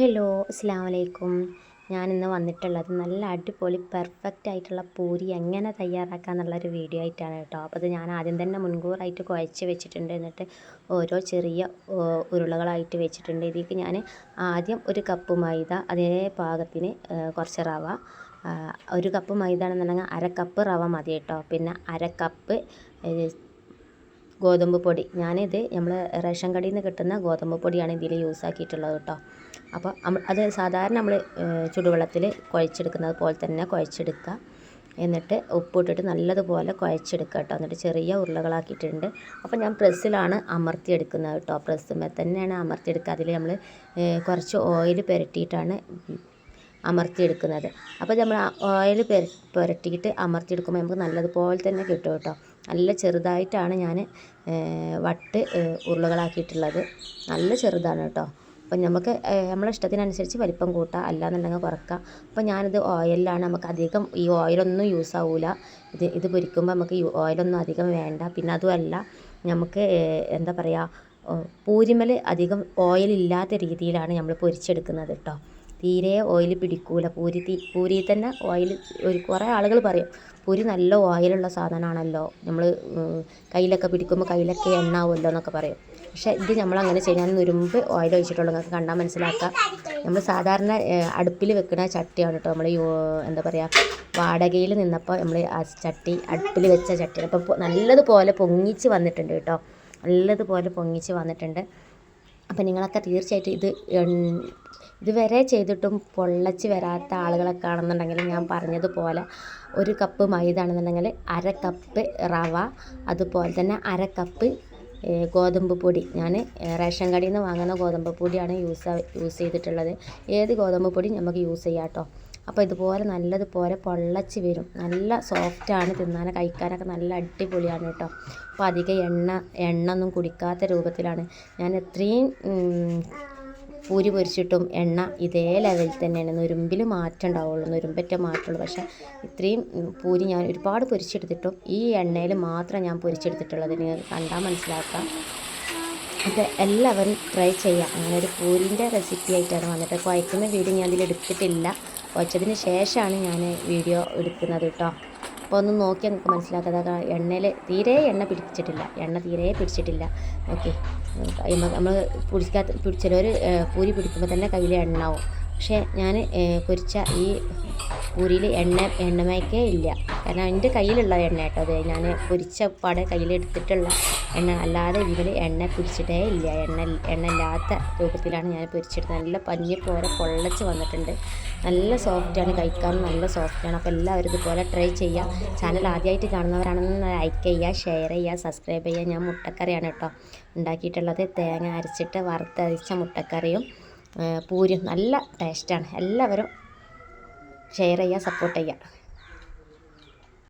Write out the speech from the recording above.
Hello അസ്സാം വലൈക്കും ഞാനിന്ന് വന്നിട്ടുള്ളത് നല്ല അടിപൊളി പെർഫെക്റ്റ് ആയിട്ടുള്ള പൂരി എങ്ങനെ തയ്യാറാക്കുക എന്നുള്ളൊരു വീഡിയോ ആയിട്ടാണ് കേട്ടോ. അപ്പോൾ അത് ഞാൻ ആദ്യം തന്നെ മുൻകൂറായിട്ട് കുഴച്ച് വെച്ചിട്ടുണ്ട്. എന്നിട്ട് ഓരോ ചെറിയ ഉരുളകളായിട്ട് വെച്ചിട്ടുണ്ട്. ഇതിലേക്ക് ഞാൻ ആദ്യം ഒരു കപ്പ് മൈദ അതേ പാകത്തിന് കുറച്ച് റവ. ഒരു കപ്പ് മൈദ ആണെന്നുണ്ടെങ്കിൽ അര കപ്പ് റവ മതി കേട്ടോ. പിന്നെ അര കപ്പ് ഗോതമ്പ് പൊടി. ഞാനിത് നമ്മൾ റേഷൻ കടയിൽ നിന്ന് കിട്ടുന്ന ഗോതമ്പ് പൊടിയാണ് ഇതിൽ യൂസ് ആക്കിയിട്ടുള്ളത് കേട്ടോ. അപ്പോൾ അത് സാധാരണ നമ്മൾ ചുടുവെള്ളത്തിൽ കുഴച്ചെടുക്കുന്നത് പോലെ തന്നെ കുഴച്ചെടുക്കുക. എന്നിട്ട് ഉപ്പിട്ടിട്ട് നല്ലതുപോലെ കുഴച്ചെടുക്കുക കേട്ടോ. എന്നിട്ട് ചെറിയ ഉരുളകളാക്കിയിട്ടുണ്ട്. അപ്പോൾ ഞാൻ പ്രസ്സിലാണ് അമർത്തിയെടുക്കുന്നത് കേട്ടോ. പ്രസ്സുമേ തന്നെയാണ് അമർത്തിയെടുക്കുക. അതിൽ നമ്മൾ കുറച്ച് ഓയിൽ പുരട്ടിയിട്ടാണ് അമർത്തിയെടുക്കുന്നത്. അപ്പോൾ നമ്മൾ ഓയിൽ പുരട്ടിയിട്ട് അമർത്തിയെടുക്കുമ്പോൾ നമുക്ക് നല്ലതുപോലെ തന്നെ കിട്ടും കേട്ടോ. നല്ല ചെറുതായിട്ടാണ് ഞാൻ വട്ട് ഉരുളകളാക്കിയിട്ടുള്ളത്. നല്ല ചെറുതാണ് കേട്ടോ. അപ്പം നമുക്ക് നമ്മളെ ഇഷ്ടത്തിനനുസരിച്ച് വലിപ്പം കൂട്ടാം. അല്ലാന്നുണ്ടെങ്കിൽ കുറക്കാം. അപ്പോൾ ഞാനിത് ഓയിലാണ് നമുക്ക് അധികം ഈ ഓയിലൊന്നും യൂസ് ആവില്ല ഇത് ഇത് പൊരിക്കുമ്പോൾ നമുക്ക് ഈ ഓയിലൊന്നും അധികം വേണ്ട. പിന്നെ അതുമല്ല നമുക്ക് എന്താ പറയുക പൂരിമൽ അധികം ഓയിലില്ലാത്ത രീതിയിലാണ് നമ്മൾ പൊരിച്ചെടുക്കുന്നത് കേട്ടോ തീരെ ഓയിൽ പിടിക്കൂല. പൂരി തീ പൂരി തന്നെ ഓയിൽ ഒരു കുറേ ആളുകൾ പറയും പൂരി നല്ല ഓയിലുള്ള സാധനമാണല്ലോ. നമ്മൾ കയ്യിലൊക്കെ പിടിക്കുമ്പോൾ കയ്യിലൊക്കെ എണ്ണ ആവുമല്ലോ എന്നൊക്കെ പറയും. പക്ഷേ ഇത് നമ്മൾ അങ്ങനെ ചെയ്യാൻ നുരുമ്പ് ഓയിൽ ഒഴിച്ചിട്ടുള്ളൂ. നിങ്ങൾക്ക് കണ്ടാൽ മനസ്സിലാക്കാം. നമ്മൾ സാധാരണ അടുപ്പിൽ വെക്കുന്ന ചട്ടിയാണ് കേട്ടോ. നമ്മൾ എന്താ പറയുക വാടകയിൽ നിന്നപ്പോൾ നമ്മൾ ആ ചട്ടി അടുപ്പിൽ വെച്ച ചട്ടി അപ്പോൾ നല്ലതുപോലെ പൊങ്ങിച്ച് വന്നിട്ടുണ്ട് കേട്ടോ. നല്ലതുപോലെ പൊങ്ങിച്ച് വന്നിട്ടുണ്ട്. അപ്പം നിങ്ങളൊക്കെ തീർച്ചയായിട്ടും ഇത് ഇതുവരെ ചെയ്തിട്ടും പൊള്ളച്ച് വരാത്ത ആളുകളൊക്കെ ആണെന്നുണ്ടെങ്കിൽ ഞാൻ പറഞ്ഞതുപോലെ ഒരു കപ്പ് മൈദ ആണെന്നുണ്ടെങ്കിൽ അര കപ്പ് റവ അതുപോലെ തന്നെ അര കപ്പ് ഗോതമ്പ് പൊടി. ഞാൻ റേഷൻ കടയിൽ നിന്ന് വാങ്ങുന്ന ഗോതമ്പ് പൊടിയാണ് യൂസ് യൂസ് ചെയ്തിട്ടുള്ളത്. ഏത് ഗോതമ്പ് പൊടി നമുക്ക് യൂസ് ചെയ്യാം കേട്ടോ. അപ്പോൾ ഇതുപോലെ നല്ലതുപോലെ പൊള്ളച്ച് വരും. നല്ല സോഫ്റ്റാണ് തിന്നാൻ കഴിക്കാനൊക്കെ നല്ല അടിപൊളിയാണ് കേട്ടോ. അപ്പോൾ അധികം എണ്ണ എണ്ണ ഒന്നും കുടിക്കാത്ത രൂപത്തിലാണ്. ഞാൻ എത്രയും പൂരി പൊരിച്ചിട്ടും എണ്ണ ഇതേ ലെവലിൽ തന്നെയാണ്. നുരുമ്പിൽ മാറ്റം ഉണ്ടാവുള്ളൂ. നുരുമ്പറ്റ മാറ്റമുള്ളൂ. പക്ഷേ ഇത്രയും പൂരി ഞാൻ ഒരുപാട് പൊരിച്ചെടുത്തിട്ടും ഈ എണ്ണയിൽ മാത്രം ഞാൻ പൊരിച്ചെടുത്തിട്ടുള്ളത്. നിങ്ങൾ കണ്ടാൽ മനസ്സിലാക്കാം. അപ്പോൾ എല്ലാവരും ട്രൈ ചെയ്യാം. അങ്ങനെ ഒരു പൂരിന്റെ റെസിപ്പി ആയിട്ടാണ് വന്നിട്ട്. കുഴക്കുന്ന വീഡിയോ ഞാൻ അതിൽ എടുത്തിട്ടില്ല. കുഴച്ചതിന് ശേഷമാണ് ഞാൻ വീഡിയോ എടുക്കുന്നത് കേട്ടോ. അപ്പോൾ ഒന്ന് നോക്കി നമുക്ക് മനസ്സിലാക്കാതെ എണ്ണയിൽ തീരെ എണ്ണ പിടിച്ചിട്ടില്ല. എണ്ണ തീരെ പിടിച്ചിട്ടില്ല. ഓക്കെ. നമ്മൾ പിടിക്കാത്ത പിടിച്ചവർ പൂരി പിടിക്കുമ്പോൾ തന്നെ കയ്യിൽ എണ്ണാവും പക്ഷേ ഞാൻ പൊരിച്ച ഈ പൂരിയിൽ എണ്ണ എണ്ണമയക്കേ ഇല്ല. കാരണം എന്റെ കയ്യിലുള്ള എണ്ണ കേട്ടോ അത്. ഞാൻ പൊരിച്ച പാടെ കയ്യിലെടുത്തിട്ടുള്ള എണ്ണ. അല്ലാതെ ഇതിൽ എണ്ണ പിടിച്ചിട്ടേ ഇല്ല. എണ്ണ എണ്ണ ഇല്ലാത്ത രൂപത്തിലാണ് ഞാൻ പൊരിച്ചെടുത്തത്. നല്ല പഞ്ഞി പോലെ പൊള്ളച്ച് വന്നിട്ടുണ്ട്. നല്ല സോഫ്റ്റാണ് കഴിക്കാൻ നല്ല സോഫ്റ്റാണ് അപ്പോൾ എല്ലാവരും ഇതുപോലെ ട്രൈ ചെയ്യുക ചാനൽ ആദ്യമായിട്ട് കാണുന്നവരാണെന്ന് ലൈക്ക് ചെയ്യുക ഷെയർ ചെയ്യുക സബ്സ്ക്രൈബ് ചെയ്യുക. ഞാൻ മുട്ടക്കറിയാണ് കേട്ടോ ഉണ്ടാക്കിയിട്ടുള്ളത്. തേങ്ങ അരച്ചിട്ട് വറുത്തരച്ച മുട്ടക്കറിയും പൂരും നല്ല ടേസ്റ്റാണ്. എല്ലാവരും ഷെയർ ചെയ്യുക സപ്പോർട്ട് ചെയ്യുക.